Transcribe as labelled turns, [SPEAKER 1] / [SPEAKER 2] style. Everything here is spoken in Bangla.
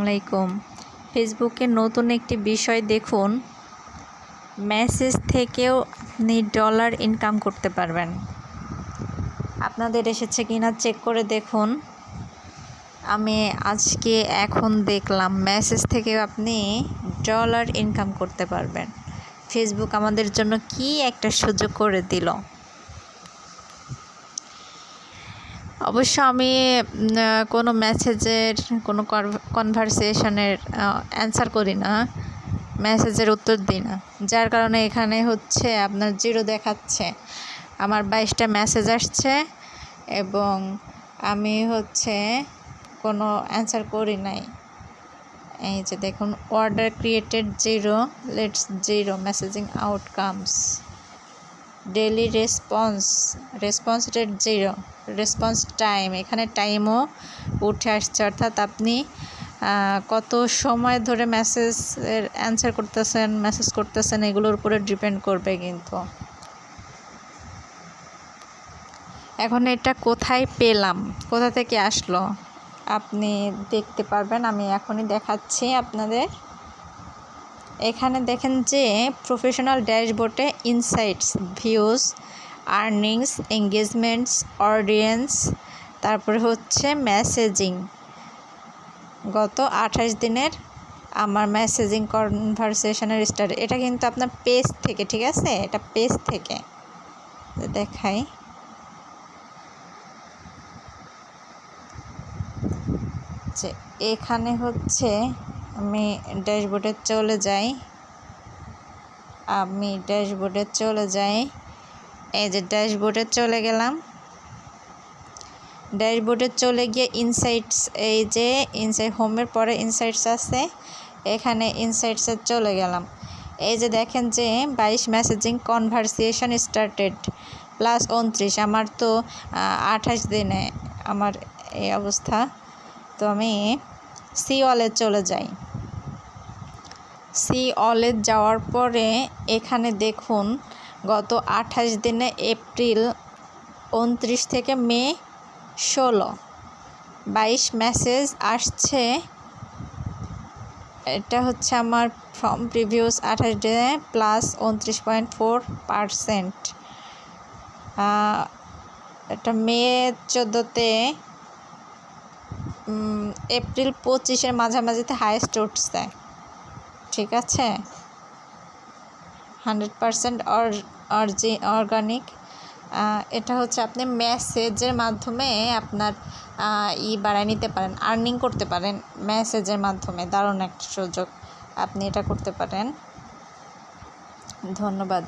[SPEAKER 1] আলাইকুম। ফেসবুকে নতুন একটি বিষয় দেখুন। মেসেজ থেকেও আপনি ডলার ইনকাম করতে পারবেন। আপনাদের এসেছে কিনা চেক করে দেখুন। আমি আজকে এখন দেখলাম, মেসেজ থেকেও আপনি ডলার ইনকাম করতে পারবেন। ফেসবুক আমাদের জন্য কি একটা সুযোগ করে দিল। অবশ্য আমি কোনো মেসেজের কোনো কনভারসেশনের অ্যান্সার করি না। মেসেজের উত্তর দিই না। যার কারণে এখানে হচ্ছে আপনার জিরো দেখাচ্ছে। আমার বাইশটা মেসেজ আসছে এবং আমি হচ্ছে কোনো অ্যান্সার করি নাই। এই যে দেখুন order created zero let's zero messaging outcomes daily response response rate zero, response time, এখানে টাইমও উঠে আসছে। অর্থাৎ আপনি কত সময় ধরে মেসেজের অ্যান্সার করতেছেন মেসেজ করতেছেন, এগুলোর উপরে ডিপেন্ড করবে কিন্তু। এখন এটা কোথায় পেলাম? কোথা থেকে আসলো? আপনি দেখতে পারবেন, আমি এখনই দেখাচ্ছি আপনাদের। এখানে দেখেন যে প্রফেশনাল ড্যাশবোর্ডে insights views earnings engagements audience তারপরে হচ্ছে মেসেজিং গত আঠাশ দিনের আমার মেসেজিং কনভারসেশনের স্টার্ট এটা কিন্তু আপনার পেজ থেকে, ঠিক আছে? এটা পেজ থেকে। দেখাই। এখানে হচ্ছে আমি ড্যাশবোর্ডে চলে যাই। আমি ড্যাশবোর্ডে চলে যাই। এই যে ড্যাশবোর্ডে চলে গেলাম। ড্যাশবোর্ডে চলে গিয়ে ইনসাইটস, এই যে ইনসাইট হোমের পরে ইনসাইটস আছে। এখানে ইনসাইটসে চলে গেলাম। এই যে দেখেন যে বাইশ মেসেজিং কনভারসেশন স্টার্টেড, প্লাস উনত্রিশ। আমার তো আঠাশ দিনে আমার এই অবস্থা। তো আমি সি ওয়ালে চলে যাই। সি অলে যাওয়ার পরে এখানে দেখুন, গত আঠাশ দিনে এপ্রিল উনত্রিশ থেকে মে ষোলো, বাইশ মেসেজ আসছে। এটা হচ্ছে আমার ফর্ম প্রিভিউস আঠাশ দিনে প্লাস উনত্রিশ পয়েন্ট ফোর পারসেন্ট। এটা মে চোদ্দোতে এপ্রিল পঁচিশের মাঝামাঝিতে হায়েস্ট দেয়। ঠিক আছে? হান্ড্রেড পারসেন্ট অরজি অর্গানিক এটা হচ্ছে আপনি মেসেজের মাধ্যমে আপনার ই বাড়ায় নিতে পারেন আর্নিং করতে পারেন মেসেজের মাধ্যমে। দারুণ একটা সুযোগ আপনি এটা করতে পারেন। ধন্যবাদ।